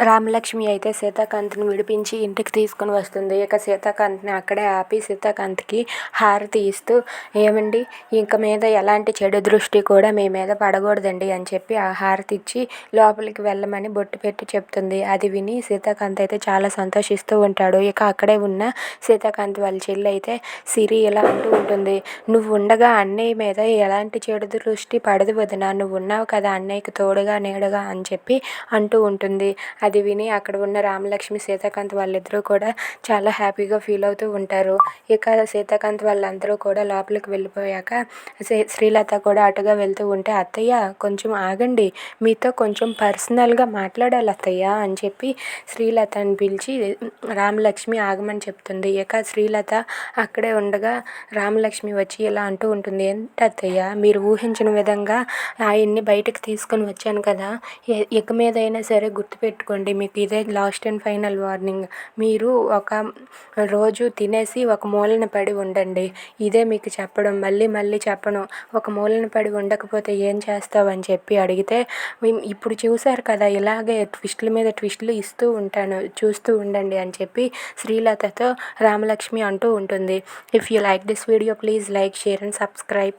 రామలక్ష్మి అయితే సీతాకాంత్ని విడిపించి ఇంటికి తీసుకుని వస్తుంది. ఇక సీతాకాంత్ని అక్కడే ఆపి సీతాకాంత్కి హారతి ఇస్తూ ఏమండి ఇంక మీద ఎలాంటి చెడు దృష్టి కూడా మీ మీద పడకూడదండి అని చెప్పి ఆ హారతి ఇచ్చి లోపలికి వెళ్ళమని బొట్టు పెట్టి చెప్తుంది. అది విని సీతాకాంత్ అయితే చాలా సంతోషిస్తూ ఉంటాడు. ఇక అక్కడే ఉన్న సీతాకాంత్ వాళ్ళ చెల్లి అయితే సిరి ఇలా అంటూ ఉంటుంది నువ్వు ఉండగా అన్నయ్య మీద ఎలాంటి చెడు దృష్టి పడదు వదిన. నువ్వు ఉన్నావు కదా అన్నయ్యకి తోడుగా నీడగా అని చెప్పి అంటూ ఉంటుంది. అది విని అక్కడ ఉన్న రామలక్ష్మి సీతాకాంత్ వాళ్ళిద్దరూ కూడా చాలా హ్యాపీగా ఫీల్ అవుతూ ఉంటారు. ఇక సీతాకాంత్ వాళ్ళందరూ కూడా లోపలికి వెళ్ళిపోయాక శ్రీలత కూడా అటుగా వెళ్తూ ఉంటే అత్తయ్య కొంచెం ఆగండి. మీతో కొంచెం పర్సనల్గా మాట్లాడాలి అత్తయ్య అని చెప్పి శ్రీలతని పిలిచి రామలక్ష్మి ఆగమని చెప్తుంది. ఇక శ్రీలత అక్కడే ఉండగా రామలక్ష్మి వచ్చి ఇలా అంటూ ఉంటుంది ఏంటి అత్తయ్య మీరు ఊహించిన విధంగా ఆయన్ని బయటకు తీసుకొని వచ్చాను కదా. ఇక మీదైనా సరే గుర్తుపెట్టుకోండి చేసుకోండి మీకు ఇదే లాస్ట్ అండ్ ఫైనల్ వార్నింగ్. మీరు ఒక రోజు తినేసి ఒక మూలన పడి ఉండండి. ఇదే మీకు చెప్పడం. మళ్ళీ మళ్ళీ చెప్పను. ఒక మూలన పడి ఉండకపోతే ఏం చేస్తావు అని చెప్పి అడిగితే ఇప్పుడు చూశారు కదా ఇలాగే ట్విస్టుల మీద ట్విస్టులు ఇస్తూ ఉంటాను చూస్తూ ఉండండి అని చెప్పి శ్రీలతతో రామలక్ష్మి అంటూ ఉంటుంది. If you like this video please like share and subscribe